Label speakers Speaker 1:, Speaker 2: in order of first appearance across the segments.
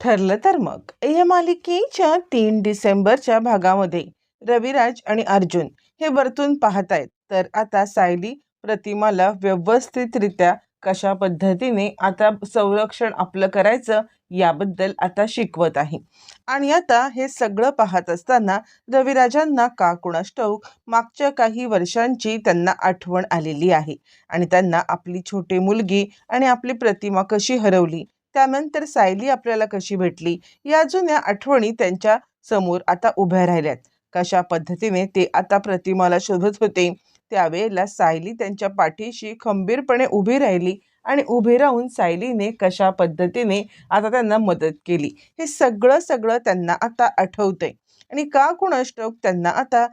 Speaker 1: ठरलं तर मग. या मालिकेच्या तीन डिसेंबरच्या भागामध्ये रविराज आणि अर्जुन हे वरतून पाहत आहेत तर आता सायली प्रतिमाला व्यवस्थितरित्या कशा पद्धतीने आता संरक्षण आपलं करायचं याबद्दल आता शिकवत आहे. आणि आता हे सगळं पाहत असताना रविराजांना का कुणाष्टौक मागच्या काही वर्षांची त्यांना आठवण आलेली आहे. आणि त्यांना आपली छोटी मुलगी आणि आपली प्रतिमा कशी हरवली त्यानंतर सायली आपल्याला कशी भेटली? या जुन्या आठवणी त्यांच्यासमोर आता उभ्या राहिल्यात. कशा पद्धतीने ते आता प्रतिमाला शोधत होते? त्यावेळेला सायली त्यांच्या पाठीशी खंबीरपणे उभी राहिली आणि उभी राहून सायलीने कशा पद्धतीने आता त्यांना मदत केली? हे सगळं सगळं त्यांना आता आठवतंय. आणि का कुणाष्टोक त्यांना आता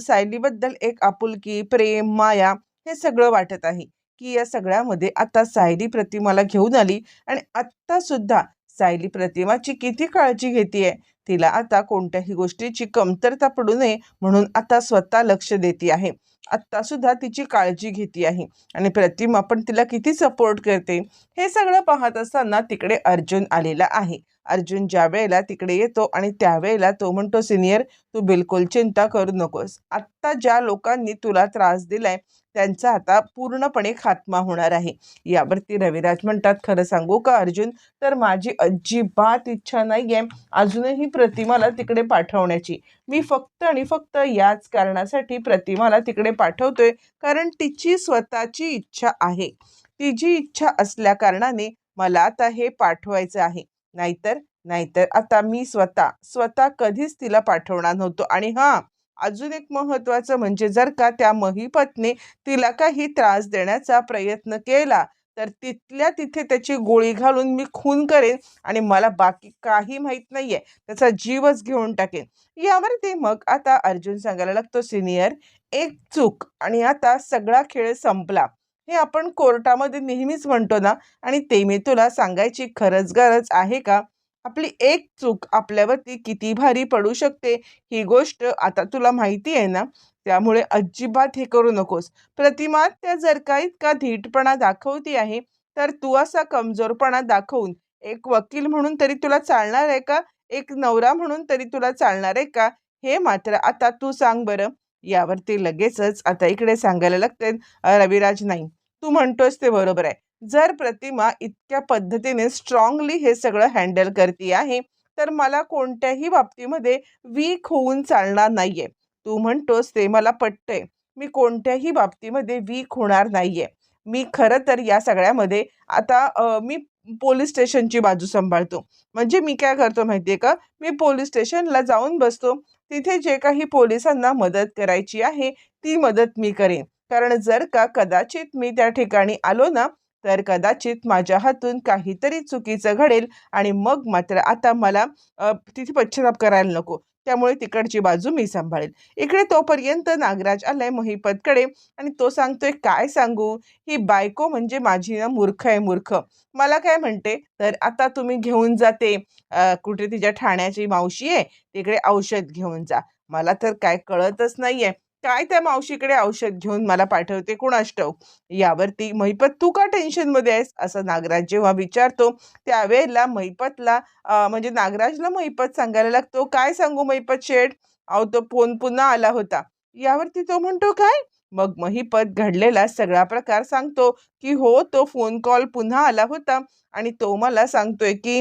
Speaker 1: सायलीबद्दल एक आपुलकी प्रेम माया हे सगळं वाटत आहे. की या सगळ्यामध्ये आता सायली प्रतिमाला घेऊन आली आणि आत्ता सुद्धा सायली प्रतिमाची किती काळजी घेते तिला आता कोणत्याही गोष्टीची कमतरता पडू नये म्हणून आता स्वतः लक्ष देते आहे. आत्ता सुद्धा तिची काळजी घेते आहे आणि प्रतिमा पण तिला किती सपोर्ट करते? हे सगळं पाहत असताना तिकडे अर्जुन आलेला आहे. अर्जुन ज्या वेळेला तिकडे येतो आणि त्यावेळेला तो म्हणतो सिनियर तू बिलकुल चिंता करू नकोस. आत्ता ज्या लोकांनी तुला त्रास दिलाय त्यांचा आता पूर्णपणे खात्मा होणार आहे. यावरती रविराज म्हणतात खरं सांगू का अर्जुन? तर माझी अजिबात इच्छा नाही आहे अजूनही प्रतिमाला तिकडे पाठवण्याची. मी फक्त आणि फक्त याच कारणासाठी प्रतिमाला तिकडे पाठवतोय कारण तिची स्वतःची इच्छा आहे. तिची इच्छा असल्या कारणाने मला आता हे पाठवायचं आहे. नाहीतर नाहीतर आता मी स्वतः स्वतः कधीच तिला पाठवणार नव्हतो. आणि हां अजून एक महत्त्वाचं म्हणजे जर का त्या महीपतने तिला काही त्रास देण्याचा प्रयत्न केला तर तिथल्या तिथे त्याची गोळी घालून मी खून करेन आणि मला बाकी काही माहीत नाहीये. त्याचा जीवच घेऊन टाकेन. यावरती मग आता अर्जुन सांगायला लागतो सिनियर एक चूक आणि आता सगळा खेळ संपला. हे आपण कोर्टामध्ये नेहमीच म्हणतो ना आणि ते मी तुला सांगायची खरंच गरज आहे का? आपली एक चूक आपल्यावरती किती भारी पडू शकते ही गोष्ट आता तुला माहिती आहे ना त्यामुळे अजिबात हे करू नकोस. प्रतिमा त्या जर का इतका धीटपणा दाखवती आहे तर तू असा कमजोरपणा दाखवून एक वकील म्हणून तरी तुला चालणार आहे का? एक नवरा म्हणून तरी तुला चालणार आहे का? हे मात्र आता तू सांग बरं. यावरती लगेचच आता इकडे सांगायला लागते रविराज नाही तू म्हणतोस ते बरोबर आहे. जर प्रतिमा इतक्या पद्धतीने स्ट्रॉंगली हे सगळं हँडल करते आहे तर मला कोणत्याही बाबतीमध्ये वीक होऊन चालणार नाहीये. तू म्हणतोस ते मला पटतंय. मी कोणत्याही बाबतीमध्ये वीक होणार नाहीये. मी खरं तर या सगळ्यामध्ये आता मी पोलीस स्टेशनची बाजू सांभाळतो. म्हणजे मी काय करतो माहिती आहे का? मी पोलीस स्टेशनला जाऊन बसतो. तिथे जे काही पोलिसांना मदत करायची आहे ती मदत मी करेन. कारण जर का कदाचित मी त्या ठिकाणी आलो ना तर कदाचित माझ्या हातून काहीतरी चुकीचं घडेल आणि मग मात्र आता मला तिथे पश्चाताप करायला नको. त्यामुळे तिकडची बाजू मी सांभाळेल. इकडे तोपर्यंत नागराज आलाय महिपतकडे आणि तो सांगतोय काय सांगू? ही बायको म्हणजे माझी ना मूर्ख आहे मूर्ख. मला काय म्हणते? तर आता तुम्ही घेऊन जाते कुठे तिच्या ठाण्याची मावशी आहे तिकडे औषध घेऊन जा. मला तर काय कळतच नाहीये. काय त्या मावशीकडे औषध घेऊन मला पाठवते? कुणास यावरती महिपत तू का टेन्शनमध्ये आहेस? असं नागराज जेव्हा विचारतो त्यावेळेला महिपतला म्हणजे नागराजला महिपत सांगायला लागतो. काय सांगू महिपत शेठ? अहो तो फोन पुन्हा आला होता. यावरती तो म्हणतो काय? मग महिपत घडलेला सगळा प्रकार सांगतो की हो तो फोन कॉल पुन्हा आला होता आणि तो मला सांगतोय की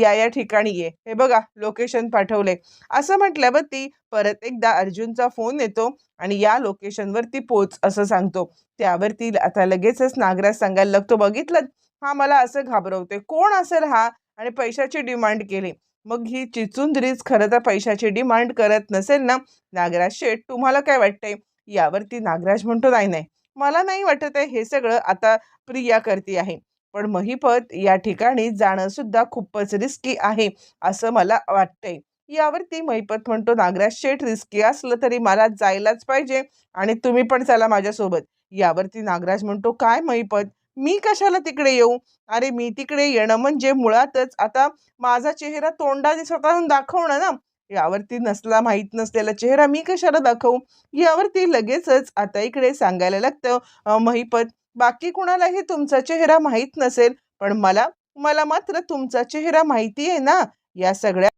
Speaker 1: या या ठिकाणी ये. हे बघा लोकेशन पाठवले. असं म्हटल्यावरती परत एकदा अर्जुनचा फोन येतो आणि या लोकेशनवरती पोच असं सांगतो. त्यावरती आता लगेचच नागराज सांगायला लागतो बघितलं? हा मला असं घाबरवतोय. कोण असेल हा? आणि पैशाची डिमांड केली. मग ही चिचुंदरीच खरं तर पैशाची डिमांड करत नसेल ना? नागराज शेठ तुम्हाला काय वाटतंय? यावरती नागराज म्हणतो नाही नाही मला नाही वाटत आहे हे सगळं आता प्रिया करते आहे. पण महिपत या ठिकाणी जाणं सुद्धा खूपच रिस्की आहे असं मला वाटतंय. यावरती महिपत म्हणतो नागराज शेठ रिस्की असलं तरी मला जायलाच पाहिजे आणि तुम्ही पण चला माझ्यासोबत. यावरती नागराज म्हणतो काय महिपत? मी कशाला तिकडे येऊ? अरे मी तिकडे येणं म्हणजे मुळातच आता माझा चेहरा तोंडाने स्वतःहून दाखवणं ना यावरती नसला माहीत नसलेला चेहरा मी कशाला दाखवू? यावरती लगेचच आता इकडे सांगायला लागतं महिपत बाकी कुणालाही तुमचा चेहरा माहीत नसेल पण मला मला मात्र तुमचा चेहरा माहिती आहे ना या सगळ्या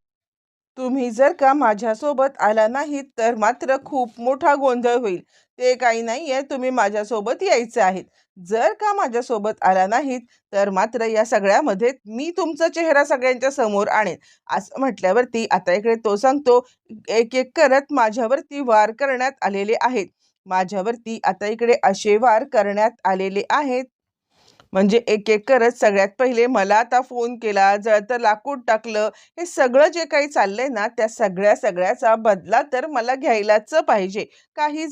Speaker 1: तुम्ही जर का माझ्यासोबत आला नाहीत तर मात्र खूप मोठा गोंधळ होईल. ते काही नाही आहे तुम्ही माझ्यासोबत यायचं आहेत जर का माझ्यासोबत आला नाहीत तर मात्र या सगळ्यामध्ये मी तुमचा चेहरा सगळ्यांच्या समोर आणेन. असं म्हटल्यावरती आता इकडे तो सांगतो एक एक करत माझ्यावरती वार करण्यात आलेले आहेत. माझ्यावरती आता इकडे असे वार करण्यात आलेले आहेत म्हणजे एक एक करत सगळ्यात पहिले मला आता फोन केला जळतं लाकूड टाकलं हे सगळं जे काही चाललंय ना त्या सगळ्या सगळ्याचा बदला तर मला घ्यायलाच पाहिजे. काही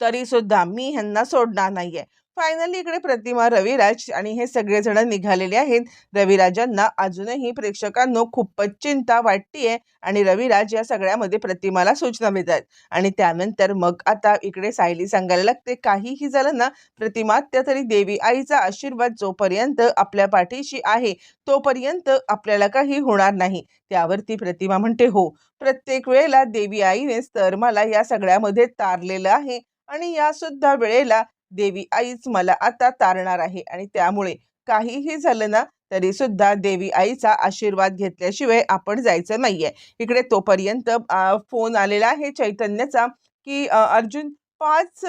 Speaker 1: तरी सुद्धा मी ह्यांना सोडणार नाहीये. फायनली इकडे प्रतिमा रविराज आणि हे सगळेजण निघालेले आहेत. रविराजांना अजूनही प्रेक्षकांनो खूपच चिंता वाटतीये आणि रविराज या सगळ्यामध्ये प्रतिमाला सूचना देतात. आणि त्यानंतर मग आता इकडे सायली सांगायला लागते काहीही झालं ना प्रतिमा त्या तरी देवी आईचा आशीर्वाद जोपर्यंत आपल्या पाठीशी आहे तोपर्यंत आपल्याला काही होणार नाही. त्यावरती प्रतिमा म्हणते हो प्रत्येक वेळेला देवी आईनेच तर मला या सगळ्यामध्ये तारलेलं आहे आणि या सुद्धा वेळेला देवी आईच मला आता तारणार आहे. आणि त्यामुळे काहीही झालं ना तरी सुद्धा देवी आईचा आशीर्वाद घेतल्याशिवाय आपण जायचं नाहीये. इकडे तोपर्यंत फोन आलेला आहे चैतन्याचा की अर्जुन पाच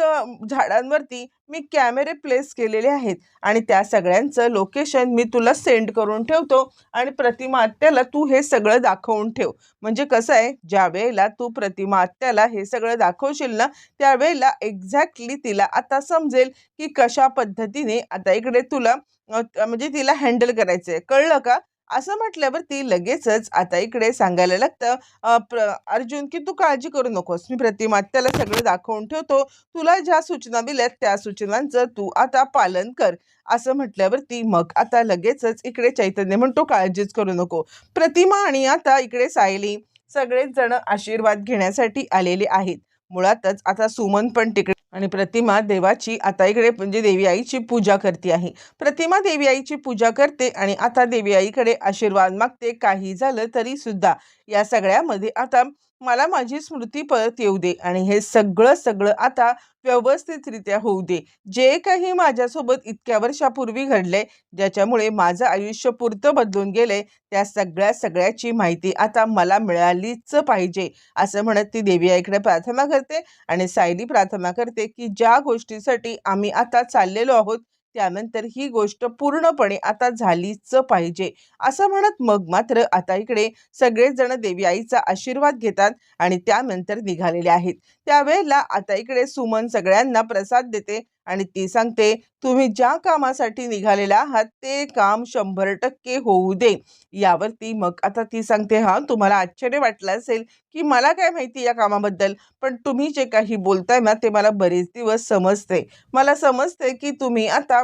Speaker 1: झाडांवरती मी कॅमेरे प्लेस केलेले आहेत आणि त्या सगळ्यांचं लोकेशन मी तुला सेंड करून ठेवतो आणि प्रतिमा आत्याला तू हे सगळं दाखवून ठेव. म्हणजे कसं आहे ज्या वेळेला तू प्रतिमा आत्याला हे सगळं दाखवशील ना त्यावेळेला एक्झॅक्टली तिला आता समजेल की कशा पद्धतीने आता इकडे तुला म्हणजे तिला हँडल करायचं आहे कळलं का? असं म्हटल्यावर ती लगेचच आता इकडे सांगायला लागतं प्र अर्जुन की तू काळजी करू नकोस. मी प्रतिमा त्याला सगळं दाखवून ठेवतो. तुला ज्या सूचना दिल्यात त्या सूचनांचं तू आता पालन कर. असं म्हटल्यावरती मग आता लगेचच इकडे चैतन्य म्हणतो काळजीच करू नको. प्रतिमा आणि आता इकडे सायली सगळेच जण आशीर्वाद घेण्यासाठी आलेले आहेत. मुळातच आता सुमन पण तिकडे आणि प्रतिमा देवाची आता इकडे म्हणजे देवी आईची पूजा करते आहे. प्रतिमा देवी आईची पूजा करते आणि आता देवी आईकडे आशीर्वाद मागते. काही झालं तरी सुद्धा या सगळ्यामध्ये आता मला माझी स्मृती परत येऊ दे आणि हे सगळं सगळं आता व्यवस्थितरित्या होऊ दे. जे काही माझ्यासोबत इतक्या वर्षापूर्वी घडलंय ज्याच्यामुळे माझं आयुष्य पुरतं बदलून गेलंय त्या सगळ्या सगळ्याची माहिती आता मला मिळालीच पाहिजे असं म्हणत ती देवी आईकडे प्रार्थना करते आणि सायली प्रार्थना करते की ज्या गोष्टीसाठी आम्ही आता चाललेलो आहोत त्यानंतर ही गोष्ट पूर्णपणे आता झालीच पाहिजे. असं म्हणत मग मात्र आता इकडे सगळेच जण देवी आईचा आशीर्वाद घेतात आणि त्यानंतर निघालेले आहेत. त्यावेळेला आता इकडे सुमन सगळ्यांना प्रसाद देते आणि ती सांगते तुम्ही ज्या कामासाठी निघालेला आहात ते काम शंभर टक्के होऊ दे. यावरती मग आता ती सांगते हा तुम्हाला आश्चर्य वाटलं असेल की मला काय माहिती या कामाबद्दल पण तुम्ही जे काही बोलताय ना ते मला बरेच दिवस समजते. मला समजते की तुम्ही आता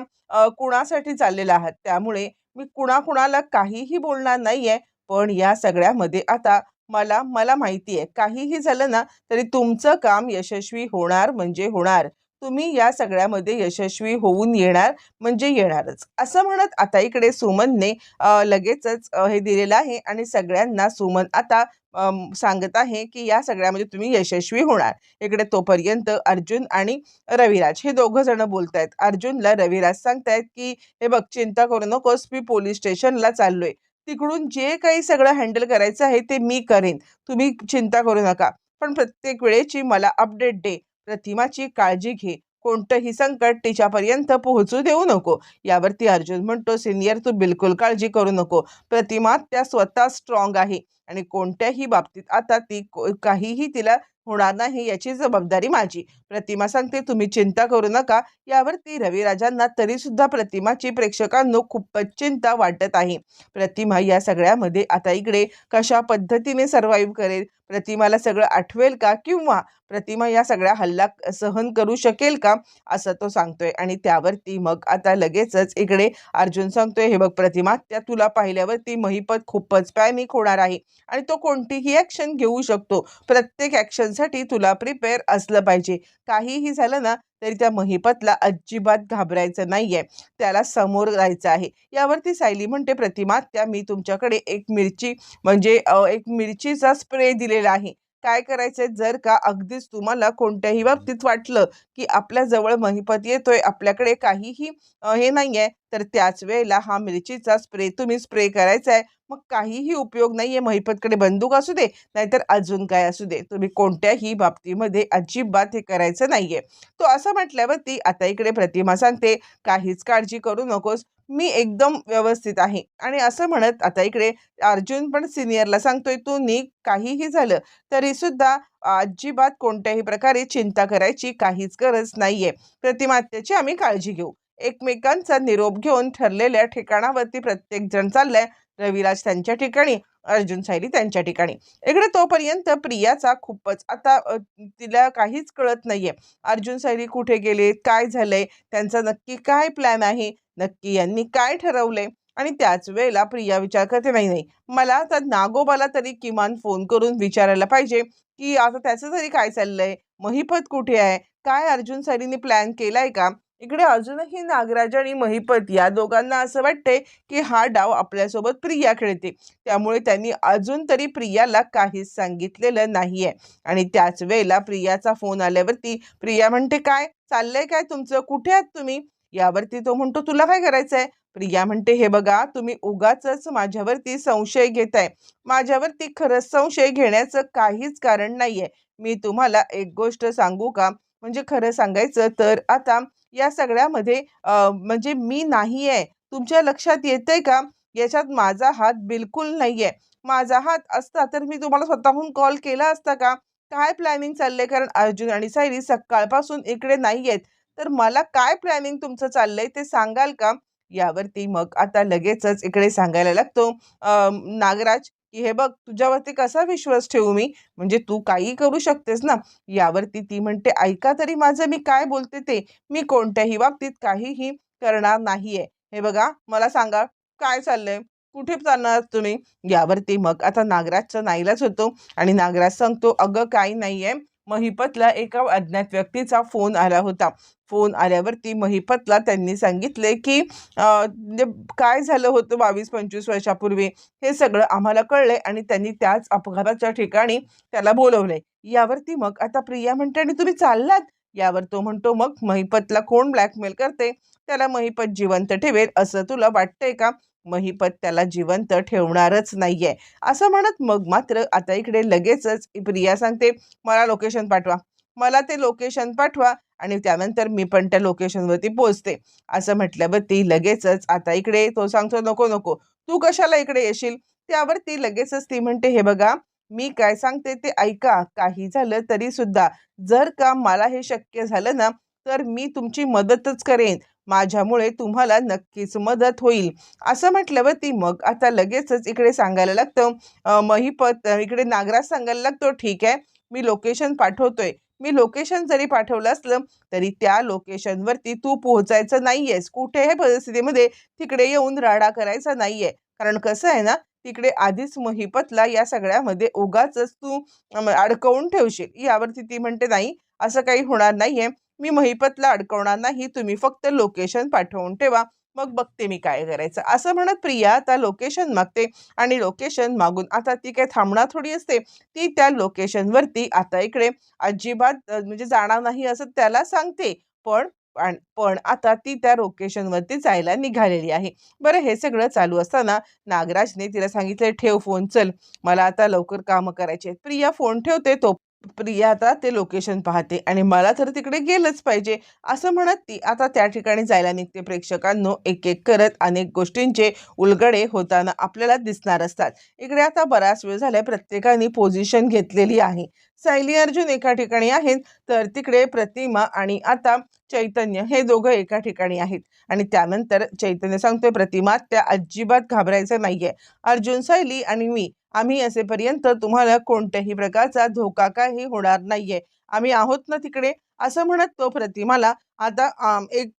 Speaker 1: कुणासाठी चाललेला आहात. त्यामुळे मी कुणाकुणाला काहीही बोलणार नाहीये पण या सगळ्यामध्ये आता मला मला माहिती आहे काहीही झालं ना तरी तुमचं काम यशस्वी होणार म्हणजे होणार. तुम्ही या सगळ्यामध्ये यशस्वी होऊन येणार म्हणजे येणारच. असं म्हणत आता इकडे सुमनने लगेचच हे दिलेलं आहे आणि सगळ्यांना सुमन आता सांगत आहे की या सगळ्यामध्ये तुम्ही यशस्वी होणार. इकडे तोपर्यंत अर्जुन आणि रविराज हे दोघं जण बोलत आहेत अर्जुनला रविराज सांगतायत की हे बघ चिंता करू नकोस मी पोलीस स्टेशनला चाललोय. तिकडून जे काही सगळं हँडल करायचं आहे ते मी करेन. तुम्ही चिंता करू नका. पण प्रत्येक वेळेची मला अपडेट दे. प्रतिमाची काळजी घे. कोणतंही संकट तिच्यापर्यंत पोहोचू देऊ नको. यावरती अर्जुन म्हणतो सिनियर तू बिलकुल काळजी करू नको. प्रतिमा त्या स्वतः स्ट्रॉंग आहे आणि कोणत्याही बाबतीत आता ती को- काहीही तिला होणार नाही याची जबाबदारी माझी. प्रतिमा सांगते तुम्ही चिंता करू नका. यावरती रविराजांना तरी सुद्धा प्रतिमाची प्रेक्षकांनो खूपच चिंता वाटत आहे. प्रतिमा या सगळ्यामध्ये आता इकडे कशा पद्धतीने सर्व्हाइव्ह करेल? प्रतिमाला सगळं आठवेल का? किंवा प्रतिमा या सगळ्या हल्ला सहन करू शकेल का? असं तो सांगतोय. आणि त्यावरती मग आता लगेचच इकडे अर्जुन सांगतोय हे बघ प्रतिमा त्या तुला पाहिल्यावर ती महिपत खूपच पॅनिक होणार आहे. आणि तो कोणतीही ॲक्शन घेऊ शकतो. प्रत्येक ॲक्शनसाठी तुला प्रिपेअर असलं पाहिजे. काहीही झालं ना तरी त्या महिपतला अजिबात घाबरायचं नाहीये. त्याला समोर जायचं आहे. यावरती सायली म्हणते प्रतिमा त्या मी तुमच्याकडे एक मिरची म्हणजे एक मिरचीचा स्प्रे दिलेला आहे. काय करायचंय? जर का अगदीच तुम्हाला कोणत्याही बाबतीत वाटलं की आपल्या जवळ महिपत येतोय आपल्याकडे काहीही हे नाहीये तर त्याच वेळेला हा मिरचीचा स्प्रे तुम्ही स्प्रे करायचा आहे मग काहीही उपयोग नाहीये महिपतकडे बंदूक असू दे नाहीतर अजून काय असू दे. तुम्ही कोणत्याही बाबतीमध्ये अजिबात हे करायचं नाहीये. तो असं म्हटल्यावरती आता इकडे प्रतिमा सांगते काहीच काळजी करू नकोस. मी एकदम व्यवस्थित आहे. आणि असं म्हणत आता इकडे अर्जुन पण सिनियरला सांगतोय तू नी काहीही झालं तरी सुद्धा अजिबात कोणत्याही प्रकारे चिंता करायची काहीच गरज नाहीये. प्रतिमात्याची आम्ही काळजी घेऊ. एकमेकांचा निरोप घेऊन ठरलेल्या ठिकाणावरती प्रत्येक जण चाललाय. रविराज त्यांच्या ठिकाणी अर्जुन सायली त्यांच्या ठिकाणी. इकडे तोपर्यंत प्रियाचा खूपच आता तिला काहीच कळत नाहीये. अर्जुन सायली कुठे गेले काय झालंय? त्यांचा नक्की काय प्लॅन आहे? नक्की यांनी काय ठरवले? आणि त्याच वेळेला प्रिया विचार करते नाही नाही मला आता नागोबाला तरी किमान फोन करून विचारायला पाहिजे की आता त्याचं तरी काय चाललंय? महिपत कुठे आहे? काय अर्जुन सायलीने प्लॅन केलाय का? इकडे अजूनही नागराज आणि महिपत या दोघांना असं वाटते की हा डाव आपल्यासोबत प्रिया खेळते. त्यामुळे त्यांनी अजून तरी प्रियाला काहीच सांगितलेलं नाहीये. आणि त्याच वेळेला प्रियाचा फोन आल्यावरती प्रिया म्हणते काय? चाललंय काय तुमचं? कुठे आहात तुम्ही? यावरती तो म्हणतो तुला काय करायचंय? प्रिया म्हणते हे बघा तुम्ही उगाच माझ्यावरती संशय घेताय. माझ्यावरती खरंच संशय घेण्याचं काहीच कारण नाहीये. मी तुम्हाला एक गोष्ट सांगू का? म्हणजे खरं सांगायचं तर आता या सगळ्यामध्ये म्हणजे मी नाही आहे तुमच्या लक्षात येतंय का? याच्यात माझा हात बिलकुल नाही आहे माझा हात असता तर मी तुम्हाला स्वतःहून कॉल केला असता का? काय प्लॅनिंग चाललंय? कारण अर्जुन आणि सायरी सकाळपासून इकडे नाही आहेत तर मला काय प्लॅनिंग तुमचं चाललंय ते सांगाल का? यावरती मग आता लगेचच इकडे सांगायला लागतो. नागराज की हे बघ तुझ्यावरती कसा विश्वास ठेवू मी? म्हणजे तू काही करू शकतेस ना? यावरती ती म्हणते ऐका तरी माझं मी काय बोलते ते? मी कोणत्याही बाबतीत काहीही करणार नाहीये. हे बघा मला सांगा काय चाललंय? कुठे चालणार तुम्ही? यावरती मग आता नागराजचा नाईलाच होतो आणि नागराज सांगतो अगं काही नाहीये. महिपतला एका अज्ञात व्यक्तीचा फोन आला होता. फोन आल्यावरती महिपतला त्यांनी सांगितले की म्हणजे काय झालं होतं बावीस पंचवीस वर्षापूर्वी? हे सगळं आम्हाला कळलंय आणि त्यांनी त्याच अपघाताच्या ठिकाणी त्याला बोलवलंय. यावरती मग आता प्रिया म्हणते आणि तुम्ही चाललात? यावर तो म्हणतो मग महिपतला कोण ब्लॅकमेल करते? त्याला महिपत जिवंत ठेवेल असं तुला वाटतंय का? महिपत त्याला जिवंत ठेवणारच नाहीये. असं म्हणत मग मात्र आता इकडे लगेचच प्रिया सांगते मला लोकेशन पाठवा. मला ते लोकेशन पाठवा आणि त्यानंतर मी पण त्या लोकेशनवरती पोहोचते. असं म्हटल्यावरती लगेचच आता इकडे तो सांगतो नको नको. तू कशाला इकडे येशील? त्यावरती लगेचच ती म्हणते हे बघा मी काय सांगते ते ऐका. काही झालं तरी सुद्धा. जर का मला हे शक्य झालं ना तर मी तुमची मदतच करेन. माझ्यामुळे तुम्हाला नक्कीच मदत होईल. असं म्हटल्यावरती मग आता लगेचच इकडे सांगायला लागतं महीपत महिपत इकडे नागराज सांगायला लागतो ठीक आहे मी लोकेशन पाठवतोय. मी लोकेशन जरी पाठवलं असलं तरी त्या लोकेशनवरती तू पोहोचायचं नाहीयेस. कुठेही परिस्थितीमध्ये तिकडे येऊन राडा करायचा नाहीये. कारण कसं आहे ना तिकडे आधीच महिपतला या सगळ्यामध्ये उगाचच तू अडकवून ठेवशील. यावरती ती म्हणते नाही असं काही होणार नाहीये. मी महिपतला अडकवणार नाही तुम्ही फक्त लोकेशन पाठवून ठेवा मग बघते मी काय करायचं. असं म्हणत प्रिया आता लोकेशन मागते आणि लोकेशन मागून आता ती काय थांबणार थोडी असते ती त्या लोकेशनवरती आता इकडे अजिबात म्हणजे जाणार नाही असं त्याला सांगते. पण पण पण आता ती त्या लोकेशनवरती जायला निघालेली आहे. बरं हे सगळं चालू असताना नागराजने तिला सांगितलं ठेव फोन चल. मला आता लवकर कामं करायचे आहेत." प्रिया फोन ठेवते तो प्रिया आता ते लोकेशन पाहते आणि मला तर तिकडे गेलंच पाहिजे. असं म्हणत ती आता त्या ठिकाणी जायला निघते. प्रेक्षकांनो एक एक करत अनेक गोष्टींचे उलगडे होताना आपल्याला दिसणार असतात. इकडे आता बराच वेळ झालाय प्रत्येकाने पोझिशन घेतलेली आहे. सायली अर्जुन एका ठिकाणी आहेत तर तिकडे प्रतिमा आणि आता चैतन्य हे दोघं एका ठिकाणी आहेत. आणि त्यानंतर चैतन्य सांगतोय प्रतिमा त्या अजिबात घाबरायचं नाहीये. अर्जुन सायली आणि मी आम्ही असेपर्यंत तुम्हाला कोणत्याही प्रकारचा धोका काही होणार नाहीये. आम्ही आहोत ना तिकडे? असं म्हणत तो प्रतिमाला आता एक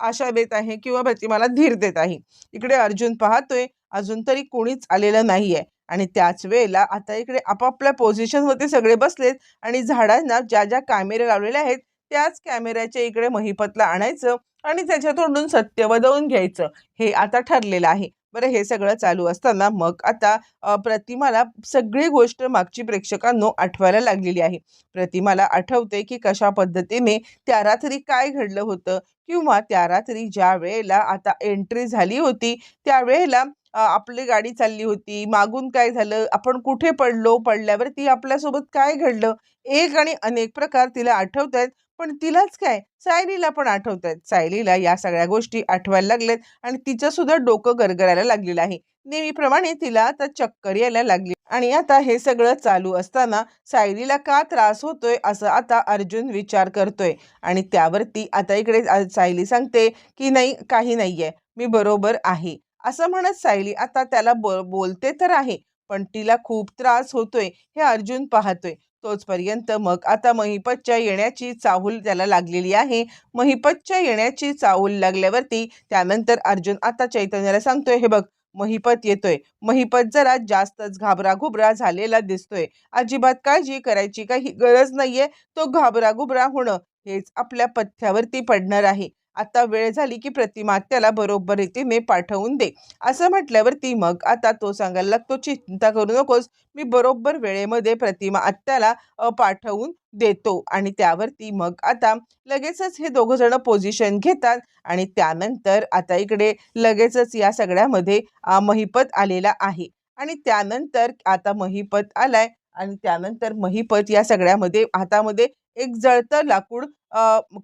Speaker 1: आशा देत आहे किंवा प्रतिमाला धीर देत आहे. इकडे अर्जुन पाहतोय अजून तरी कोणीच आलेलं नाहीये. आणि त्याच वेळेला आता इकडे आपापल्या पोझिशनवरती सगळे बसलेत आणि झाडांना ज्या ज्या कॅमेरे लावलेले आहेत त्याच कॅमेऱ्याच्या इकडे महिपतला आणायचं आणि त्याच्या तोंडून सत्य वदवून घ्यायचं. हे आता ठरलेलं आहे. बरं हे सगळं चालू असताना मग आता प्रतिमाला सगळी गोष्ट मागची प्रेक्षकांनो आठवायला लागलेली आहे. प्रतिमाला आठवते की कशा पद्धतीने त्या रात्री काय घडलं होतं किंवा त्या रात्री ज्या वेळेला आता एंट्री झाली होती त्यावेळेला आपली गाडी चालली होती मागून काय झालं आपण कुठे पडलो पडल्यावर ती आपल्यासोबत काय घडलं एक आणि अनेक प्रकार तिला आठवत आहेत पण तिलाच काय सायलीला पण आठवत आहेत सायलीला या सगळ्या गोष्टी आठवायला लागल्यात आणि तिचं सुद्धा डोकं गरगरायला लागलेलं आहे. नेहमीप्रमाणे तिला आता चक्कर यायला लागली आणि आता हे सगळं चालू असताना सायलीला का त्रास होतोय असं आता अर्जुन विचार करतोय आणि त्यावरती आता इकडे सायली सांगते की नाही काही नाही आहे मी बरोबर आहे. असं म्हणत सायली आता त्याला ब बोलते तर आहे पण तिला खूप त्रास होतोय हे अर्जुन पाहतोय. तोचपर्यंत मग आता महिपतच्या येण्याची चाहूल त्याला लागलेली आहे. महिपतच्या येण्याची चाहूल लागल्यावरती त्यानंतर अर्जुन आता चैतन्याला सांगतोय हे बघ महिपत येतोय. महिपत जरा जास्तच घाबरा घुबरा झालेला दिसतोय. अजिबात काळजी करायची काही गरज नाहीये. तो घाबरा घुबरा होणं हेच आपल्या पथ्यावरती पडणार आहे. आता वेळ झाली की प्रतिमा त्याला बरोबर रीतीने पाठवून दे. असं म्हटल्यावरती मग आता तो सांगायला लागतो चिंता करू नकोस मी बरोबर वेळेमध्ये प्रतिमा आत्याला पाठवून देतो. आणि त्यावरती मग आता लगेचच हे दोघं जण पोझिशन घेतात आणि त्यानंतर आता इकडे लगेचच या सगळ्यामध्ये महिपत आलेला आहे. आणि त्यानंतर आता महिपत आलाय आणि त्यानंतर महिपत या सगळ्यामध्ये हातामध्ये एक जळतं लाकूड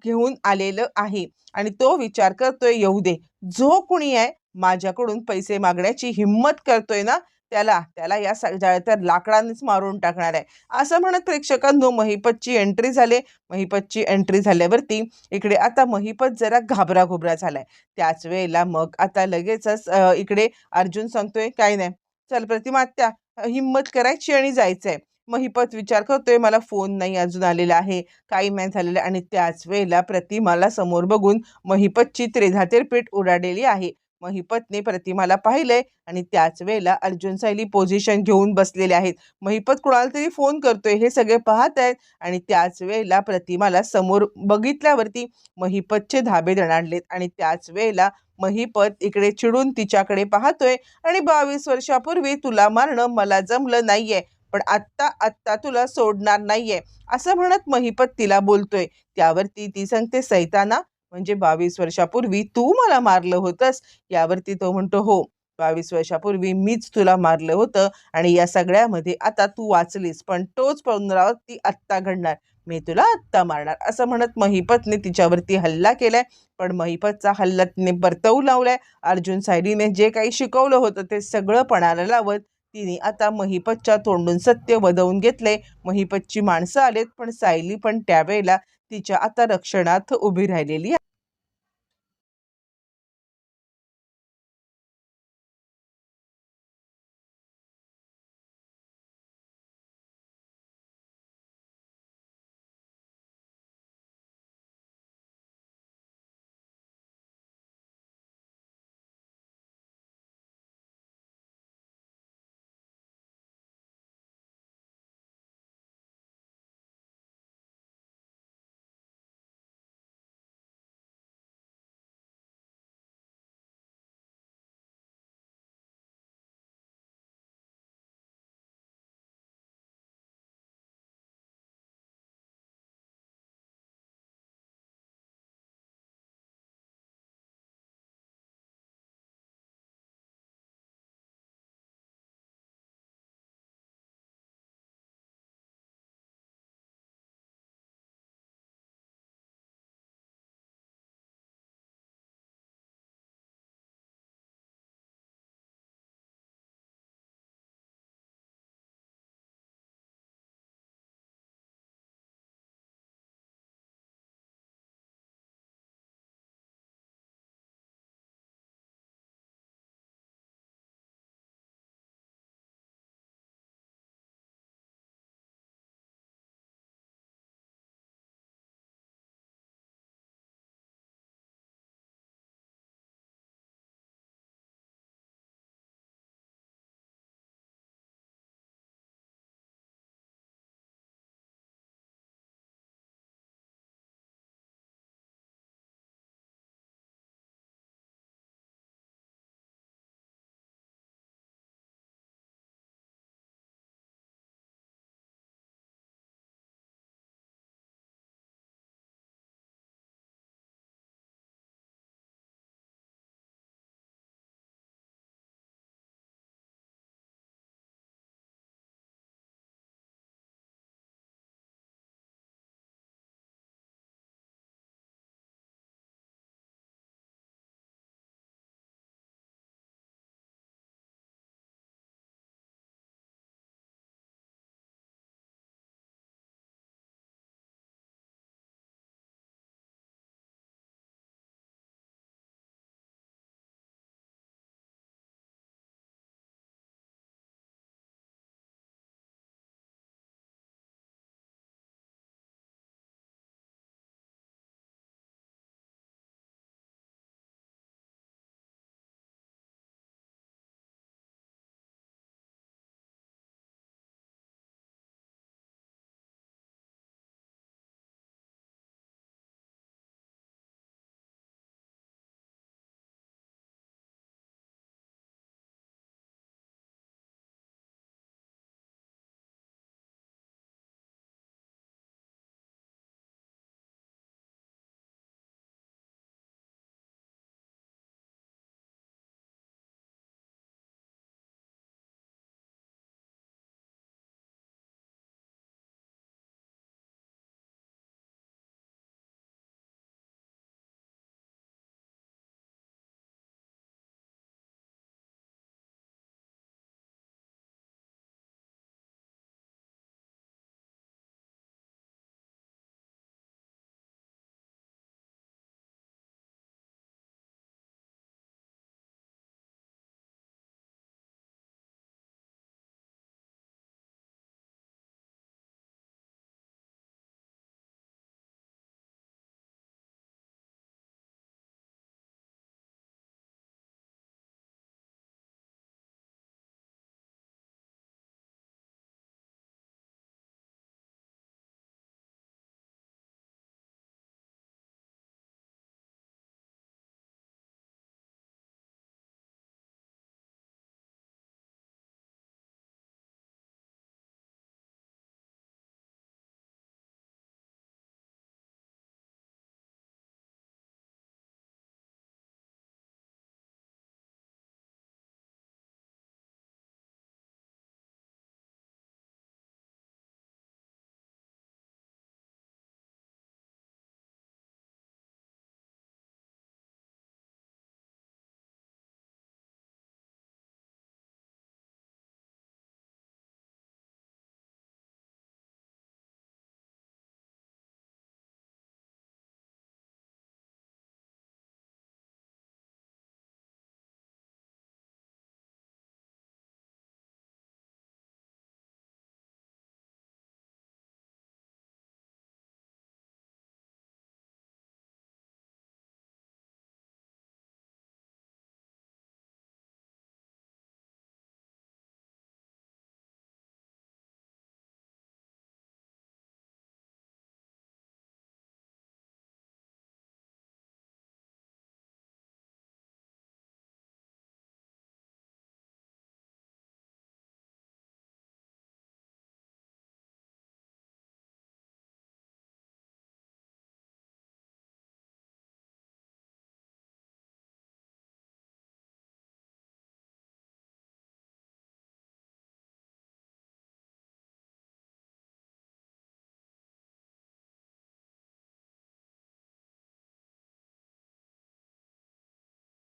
Speaker 1: घेऊन आलेलं आहे. आणि तो विचार करतोय येऊ दे. जो कुणी आहे माझ्याकडून पैसे मागण्याची हिंमत करतोय ना त्याला त्याला या जळत्या लाकडानेच मारून टाकणार आहे. असं म्हणत प्रेक्षकांनो महिपतची एंट्री झाले. महिपतची एंट्री झाल्यावरती इकडे आता महिपत जरा घाबरा घुबरा झालाय. त्याच वेळेला मग आता लगेचच इकडे अर्जुन सांगतोय काय नाही. चल प्रतिमा आत्या हिंमत करायची आणि जायचं आहे महिपत विचार करतोय मला फोन नाही अजून आलेला आहे. काही नाही झालेलं आहे. आणि त्याच वेळेला प्रतिमाला समोर बघून महिपतची त्रेधातेरपीठ उडालेली आहे. महिपतने प्रतिमाला पाहिलंय आणि त्याच वेळेला अर्जुन सायली पोझिशन घेऊन बसलेले आहेत. महिपत कुणाला तरी फोन करतोय हे सगळे पाहत आहेत आणि त्याच वेळेला प्रतिमाला समोर बघितल्यावरती महिपतचे धाबे दणाडलेत आणि त्याच वेळेला महिपत इकडे चिडून तिच्याकडे पाहतोय आणि बावीस वर्षापूर्वी तुला मारणं मला जमलं नाहीये पण आत्ता आत्ता तुला सोडणार नाहीये असं म्हणत महिपत तिला बोलतोय. त्यावरती ती सांगते सैताना म्हणजे बावीस वर्षापूर्वी तू मला मारलं होतंस यावरती तो म्हणतो हो बावीस वर्षापूर्वी मीच तुला मारलं होतं आणि या सगळ्यामध्ये आता तू वाचलीस पण तोच पुनरावृत्ती आत्ता घडणार मी तुला आत्ता मारणार. असं म्हणत महिपतने तिच्यावरती हल्ला केलाय पण महिपतचा हल्ला तिने परतवू लावलाय. अर्जुन सायलीने जे काही शिकवलं होतं ते सगळं पणाला लावत तिने आता महिपतच्या तोंडून सत्य वदवून घेतले महिपतची माणसं आलेत पण सायली पण त्यावेळेला तिच्या आता रक्षणार्थ उभी राहिलेली आहे.